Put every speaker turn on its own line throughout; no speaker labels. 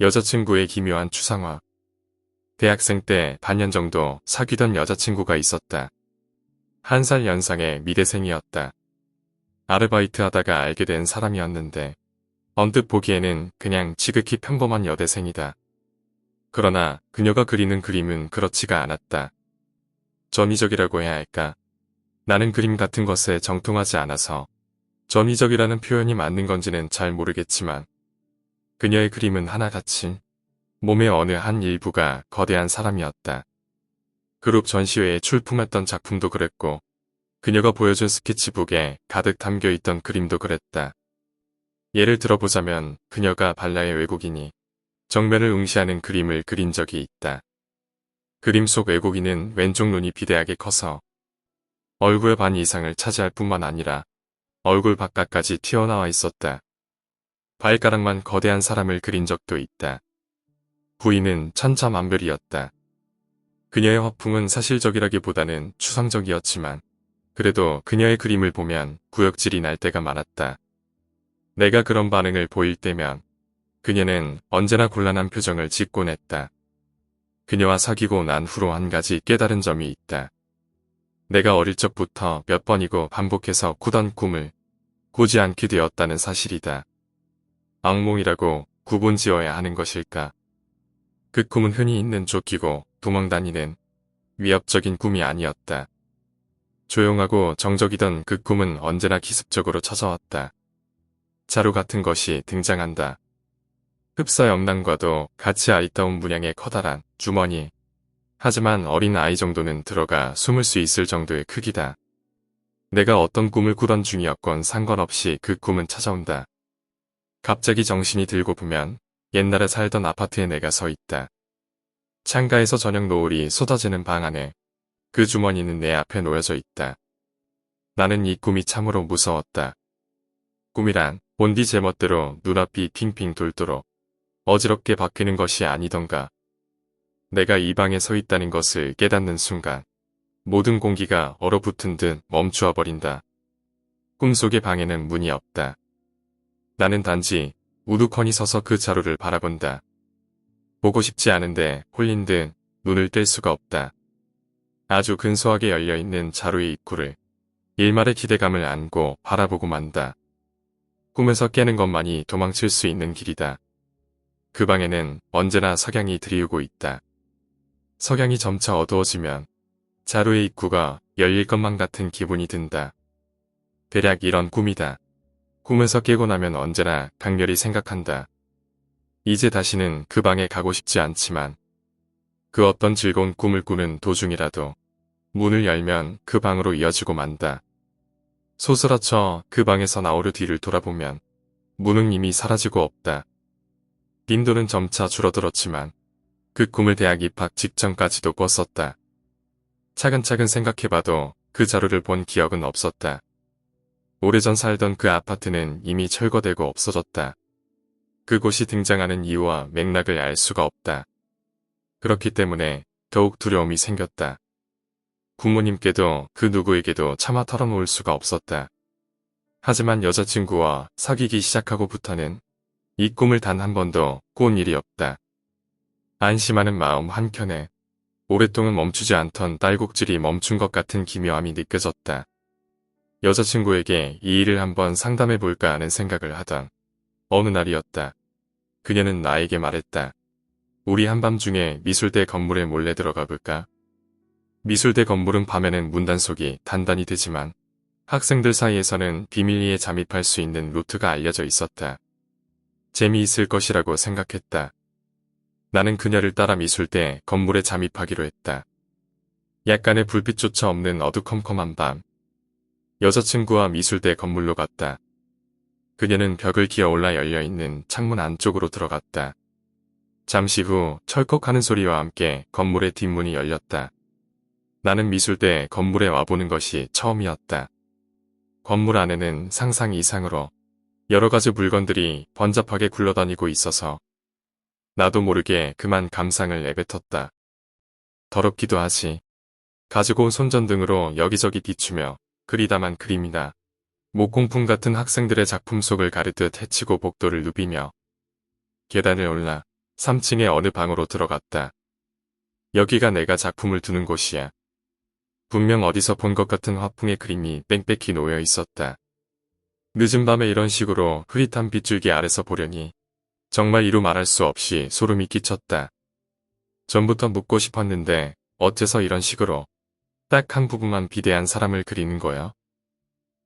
여자친구의 기묘한 추상화. 대학생 때 반년 정도 사귀던 여자친구가 있었다. 한 살 연상의 미대생이었다. 아르바이트 하다가 알게 된 사람이었는데 언뜻 보기에는 그냥 지극히 평범한 여대생이다. 그러나 그녀가 그리는 그림은 그렇지가 않았다. 전위적이라고 해야 할까? 나는 그림 같은 것에 정통하지 않아서 전위적이라는 표현이 맞는 건지는 잘 모르겠지만 그녀의 그림은 하나같이 몸의 어느 한 일부가 거대한 사람이었다. 그룹 전시회에 출품했던 작품도 그랬고 그녀가 보여준 스케치북에 가득 담겨있던 그림도 그랬다. 예를 들어보자면 그녀가 발라의 외국인이 정면을 응시하는 그림을 그린 적이 있다. 그림 속 외국인은 왼쪽 눈이 비대하게 커서 얼굴 반 이상을 차지할 뿐만 아니라 얼굴 바깥까지 튀어나와 있었다. 발가락만 거대한 사람을 그린 적도 있다. 부인은 천차만별이었다. 그녀의 화풍은 사실적이라기보다는 추상적이었지만 그래도 그녀의 그림을 보면 구역질이 날 때가 많았다. 내가 그런 반응을 보일 때면 그녀는 언제나 곤란한 표정을 짓곤 했다. 그녀와 사귀고 난 후로 한 가지 깨달은 점이 있다. 내가 어릴 적부터 몇 번이고 반복해서 꾸던 꿈을 꾸지 않게 되었다는 사실이다. 악몽이라고 구분 지어야 하는 것일까? 그 꿈은 흔히 있는 쫓기고 도망다니는 위협적인 꿈이 아니었다. 조용하고 정적이던 그 꿈은 언제나 기습적으로 찾아왔다. 자루 같은 것이 등장한다. 흡사 영랑과도 같이 아리따운 문양의 커다란 주머니. 하지만 어린 아이 정도는 들어가 숨을 수 있을 정도의 크기다. 내가 어떤 꿈을 꾸던 중이었건 상관없이 그 꿈은 찾아온다. 갑자기 정신이 들고 보면 옛날에 살던 아파트에 내가 서 있다. 창가에서 저녁 노을이 쏟아지는 방 안에 그 주머니는 내 앞에 놓여져 있다. 나는 이 꿈이 참으로 무서웠다. 꿈이란 본디 제멋대로 눈앞이 핑핑 돌도록 어지럽게 바뀌는 것이 아니던가. 내가 이 방에 서 있다는 것을 깨닫는 순간 모든 공기가 얼어붙은 듯 멈추어 버린다. 꿈속의 방에는 문이 없다. 나는 단지 우두커니 서서 그 자루를 바라본다. 보고 싶지 않은데 홀린 듯 눈을 뗄 수가 없다. 아주 근소하게 열려있는 자루의 입구를 일말의 기대감을 안고 바라보고 만다. 꿈에서 깨는 것만이 도망칠 수 있는 길이다. 그 방에는 언제나 석양이 들이우고 있다. 석양이 점차 어두워지면 자루의 입구가 열릴 것만 같은 기분이 든다. 대략 이런 꿈이다. 꿈에서 깨고 나면 언제나 강렬히 생각한다. 이제 다시는 그 방에 가고 싶지 않지만 그 어떤 즐거운 꿈을 꾸는 도중이라도 문을 열면 그 방으로 이어지고 만다. 소스라쳐 그 방에서 나오려 뒤를 돌아보면 문은 이미 사라지고 없다. 빈도는 점차 줄어들었지만 그 꿈을 대학 입학 직전까지도 꿨었다. 차근차근 생각해봐도 그 자료를 본 기억은 없었다. 오래전 살던 그 아파트는 이미 철거되고 없어졌다. 그곳이 등장하는 이유와 맥락을 알 수가 없다. 그렇기 때문에 더욱 두려움이 생겼다. 부모님께도 그 누구에게도 차마 털어놓을 수가 없었다. 하지만 여자친구와 사귀기 시작하고부터는 이 꿈을 단 한 번도 꾼 일이 없다. 안심하는 마음 한켠에 오랫동안 멈추지 않던 딸꾹질이 멈춘 것 같은 기묘함이 느껴졌다. 여자친구에게 이 일을 한번 상담해 볼까 하는 생각을 하던 어느 날이었다. 그녀는 나에게 말했다. 우리 한밤중에 미술대 건물에 몰래 들어가 볼까? 미술대 건물은 밤에는 문단속이 단단히 되지만 학생들 사이에서는 비밀리에 잠입할 수 있는 루트가 알려져 있었다. 재미있을 것이라고 생각했다. 나는 그녀를 따라 미술대 건물에 잠입하기로 했다. 약간의 불빛조차 없는 어두컴컴한 밤. 여자친구와 미술대 건물로 갔다. 그녀는 벽을 기어올라 열려있는 창문 안쪽으로 들어갔다. 잠시 후 철컥하는 소리와 함께 건물의 뒷문이 열렸다. 나는 미술대 건물에 와보는 것이 처음이었다. 건물 안에는 상상 이상으로 여러 가지 물건들이 번잡하게 굴러다니고 있어서 나도 모르게 그만 감상을 내뱉었다. 더럽기도 하지. 가지고 온 손전등으로 여기저기 비추며 그리다만 그림이다. 목공품 같은 학생들의 작품 속을 가르듯 해치고 복도를 누비며 계단을 올라 3층의 어느 방으로 들어갔다. 여기가 내가 작품을 두는 곳이야. 분명 어디서 본 것 같은 화풍의 그림이 뺑뺑히 놓여 있었다. 늦은 밤에 이런 식으로 흐릿한 빗줄기 아래서 보려니 정말 이루 말할 수 없이 소름이 끼쳤다. 전부터 묻고 싶었는데 어째서 이런 식으로 딱 한 부분만 비대한 사람을 그리는 거야?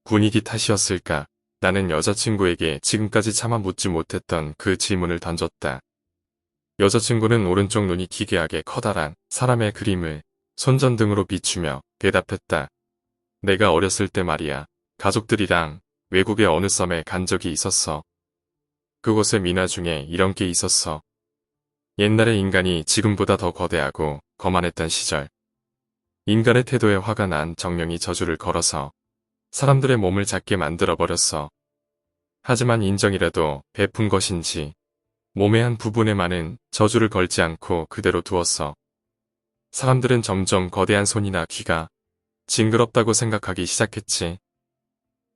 분위기 탓이었을까? 나는 여자친구에게 지금까지 차마 묻지 못했던 그 질문을 던졌다. 여자친구는 오른쪽 눈이 기괴하게 커다란 사람의 그림을 손전등으로 비추며 대답했다. 내가 어렸을 때 말이야. 가족들이랑 외국의 어느 섬에 간 적이 있었어. 그곳의 민화 중에 이런 게 있었어. 옛날에 인간이 지금보다 더 거대하고 거만했던 시절. 인간의 태도에 화가 난 정령이 저주를 걸어서 사람들의 몸을 작게 만들어버렸어. 하지만 인정이라도 베푼 것인지 몸의 한 부분에만은 저주를 걸지 않고 그대로 두었어. 사람들은 점점 거대한 손이나 귀가 징그럽다고 생각하기 시작했지.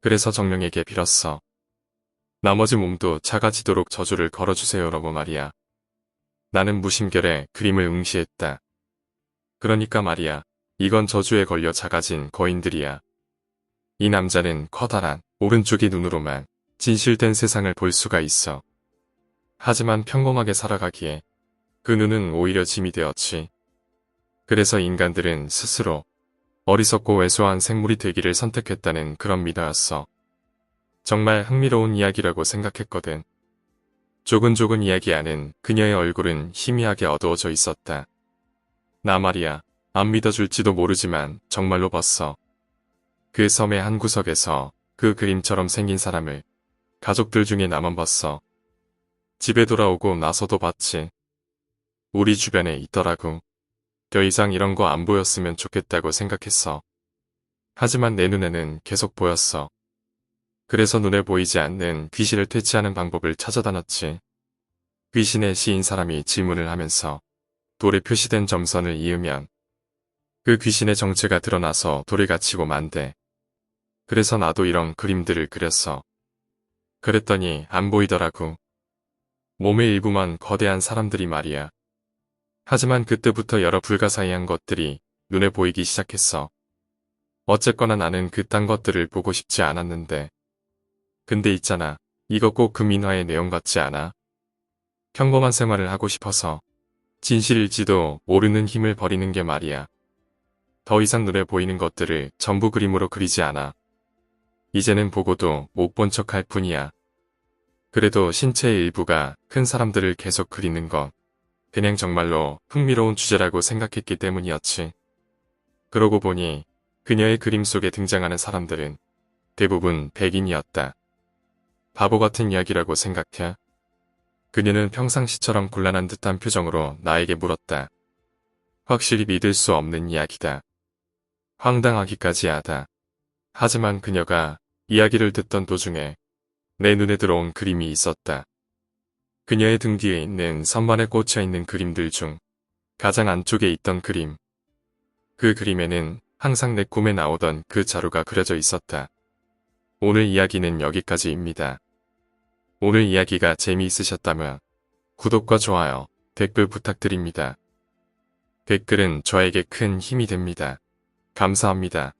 그래서 정령에게 빌었어. 나머지 몸도 작아지도록 저주를 걸어주세요라고 말이야. 나는 무심결에 그림을 응시했다. 그러니까 말이야. 이건 저주에 걸려 작아진 거인들이야. 이 남자는 커다란 오른쪽의 눈으로만 진실된 세상을 볼 수가 있어. 하지만 평범하게 살아가기에 그 눈은 오히려 짐이 되었지. 그래서 인간들은 스스로 어리석고 왜소한 생물이 되기를 선택했다는 그런 미더였어. 정말 흥미로운 이야기라고 생각했거든. 조근조근 이야기하는 그녀의 얼굴은 희미하게 어두워져 있었다. 나 말이야, 안 믿어줄지도 모르지만 정말로 봤어. 그 섬의 한 구석에서 그 그림처럼 생긴 사람을 가족들 중에 나만 봤어. 집에 돌아오고 나서도 봤지. 우리 주변에 있더라고. 더 이상 이런 거 안 보였으면 좋겠다고 생각했어. 하지만 내 눈에는 계속 보였어. 그래서 눈에 보이지 않는 귀신을 퇴치하는 방법을 찾아다녔지. 귀신의 시인 사람이 질문을 하면서 돌에 표시된 점선을 이으면 그 귀신의 정체가 드러나서 돌에 갇히고 만대. 그래서 나도 이런 그림들을 그렸어. 그랬더니 안 보이더라고. 몸의 일부만 거대한 사람들이 말이야. 하지만 그때부터 여러 불가사의한 것들이 눈에 보이기 시작했어. 어쨌거나 나는 그딴 것들을 보고 싶지 않았는데. 근데 있잖아. 이거 꼭그 민화의 내용 같지 않아? 평범한 생활을 하고 싶어서 진실일지도 모르는 힘을 버리는 게 말이야. 더 이상 눈에 보이는 것들을 전부 그림으로 그리지 않아. 이제는 보고도 못 본 척할 뿐이야. 그래도 신체의 일부가 큰 사람들을 계속 그리는 건 그냥 정말로 흥미로운 주제라고 생각했기 때문이었지. 그러고 보니 그녀의 그림 속에 등장하는 사람들은 대부분 백인이었다. 바보 같은 이야기라고 생각해? 그녀는 평상시처럼 곤란한 듯한 표정으로 나에게 물었다. 확실히 믿을 수 없는 이야기다. 황당하기까지 하다. 하지만 그녀가 이야기를 듣던 도중에 내 눈에 들어온 그림이 있었다. 그녀의 등 뒤에 있는 선반에 꽂혀 있는 그림들 중 가장 안쪽에 있던 그림. 그 그림에는 항상 내 꿈에 나오던 그 자루가 그려져 있었다. 오늘 이야기는 여기까지입니다. 오늘 이야기가 재미있으셨다면 구독과 좋아요, 댓글 부탁드립니다. 댓글은 저에게 큰 힘이 됩니다. 감사합니다.